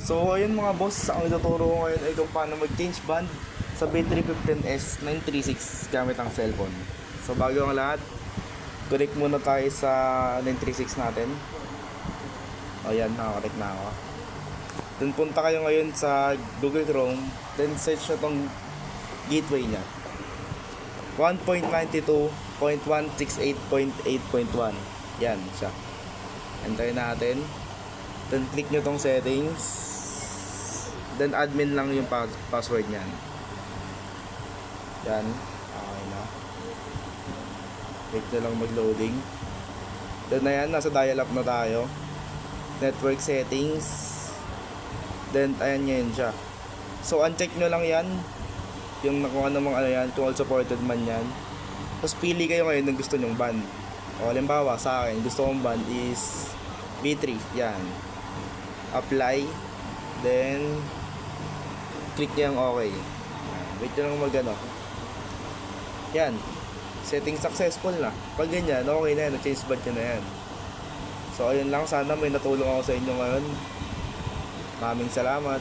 So ayun mga boss, ang ituturo ko ngayon ay kung paano mag-change band sa B315S 936 gamit ang cellphone. So bago ang lahat, connect muna tayo sa 936 natin. O yan, nakakonect na ako. Then punta kayo ngayon sa Google Chrome, then search na tong gateway niya. 1.92.168.8.1 Yan siya. Antayin natin. Then click nyo tong settings. Then admin lang yung pa- password niyan. Yan. Okay na. Wait na lang mag-loading. Then ayan, nasa dial-up na tayo. Network settings. Then ayan ngayon siya. So uncheck nyo lang yan. Yung nakuha namang ano yan, kung all supported man yan. Tapos pili kayo ngayon ng gusto nyong band. O halimbawa sa akin, gusto kong band is B3. Yan. Apply. Then click niya yung okay. Wait lang mag ano. Yan. Setting successful na. Pag ganyan, okay na yan. Na-change band nyo na yan. So ayun lang. Sana may natulong ako sa inyo ngayon. Maraming salamat.